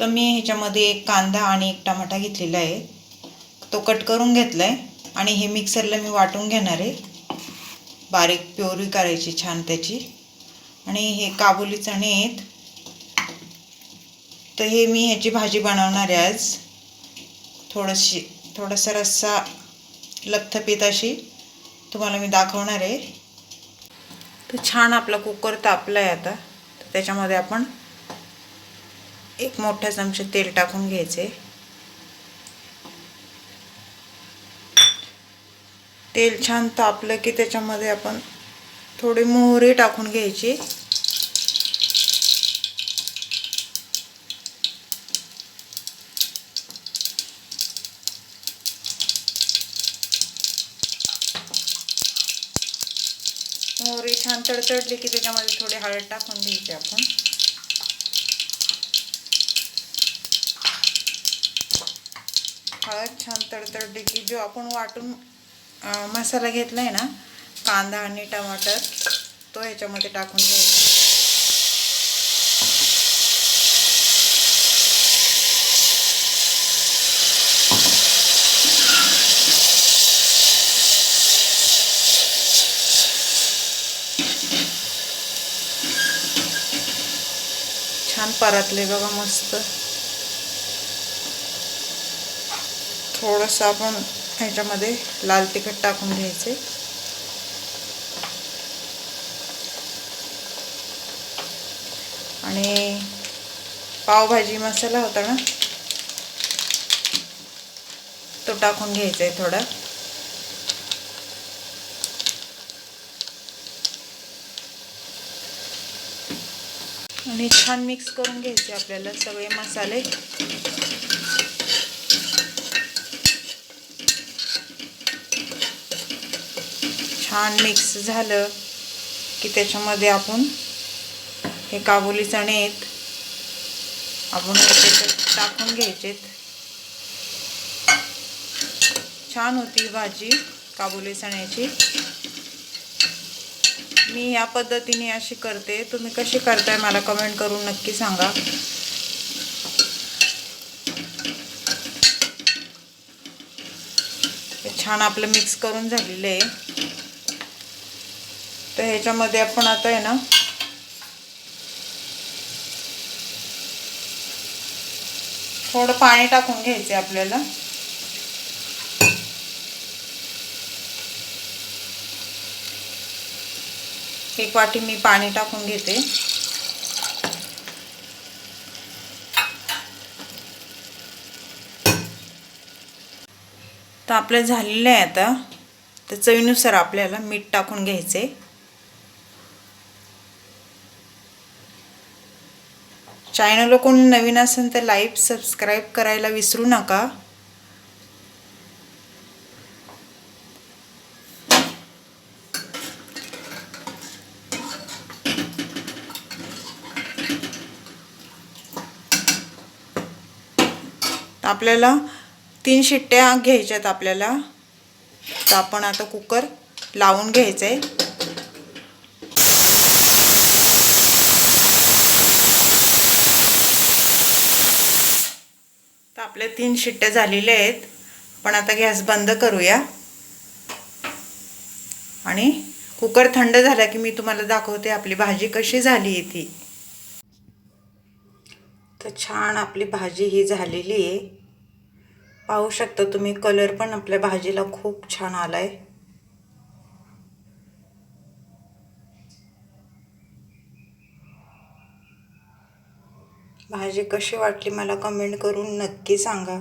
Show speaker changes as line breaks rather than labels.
तर मी ह्याच्यामध्ये एक कांदा आणि एक टमाटा घेतलेला आहे. तो कट करून घेतला आहे आणि हे मिक्सरला मी वाटून घेणार आहे. बारीक प्युरी करायची छान त्याची. आणि हे काबुली चणे आहेत. तर हे मी ह्याची भाजी बनवणार आहे आज. थोडंशी थोडासा रस्सा लथपीत अशी तुम्हाला मी दाखवणार आहे. तर छान आपला कुकर तापला आहे आता. तर त्याच्यामध्ये आपण एक मोठा चमचा तेल टाकून घ्यायचे. तेल छान तापलं की त्याच्यामध्ये आपण थोडी मोहरी टाकून घ्यायची. मोहरी छान तडतडली की त्याच्यामध्ये थोडी हळद टाकून घ्यायची आपण. हळद छान तडतडली की जो आपण वाटून मसाला घेतला आहे ना कांदा आणि टमाटर तो ह्याच्यामध्ये टाकून घ्यायचा. छान परतले बघा मस्त. थोडंसं आपण ह्याच्यामध्ये लाल तिखट टाकून घ्यायचे. आणि पावभाजी मसाला होता ना तो टाकून घ्यायचा आहे थोडा. आणि छान मिक्स करून घ्यायचे आपल्याला सगळे मसाले. छान मिक्स झालं की त्याच्यामध्ये आपण हे काबुली चणे आहेत आपण त्याच्यात टाकून घ्यायचेत. छान होती भाजी काबुली चण्याची. मी या पद्धतीने अशी करते. तुम्ही कशी करताय मला कमेंट करून नक्की सांगा. हे छान आपलं मिक्स करून झालेलं आहे. तर ह्याच्यामध्ये आपण आता आहे ना थोडं पाणी टाकून घ्यायचं आपल्याला. एक वाटी मी पाणी टाकून घेते. तर आपलं झालेलं आहे आता. तर चवीनुसार आपल्याला मीठ टाकून घ्यायचे चॅनलला कोणी नवीन असेल तर लाईक सबस्क्राईब करायला विसरू नका. आपल्याला तीन शिट्ट्या घ्यायच्यात आपल्याला. तर आपण आता कुकर लावून घ्यायचं आहे आपले तीन शिट्ट्या झालेल्या आहेत. पण आता गॅस बंद करूया. आणि कुकर थंड झाला की मी तुम्हाला दाखवते आपली भाजी कशी झाली आहे ती. तर छान आपली भाजी ही झालेली आहे. पाहू शकता तुम्ही कलर पण आपल्या भाजीला खूप छान आला आहे भाजी कशी वाटली मला कमेंट करून नक्की सांगा.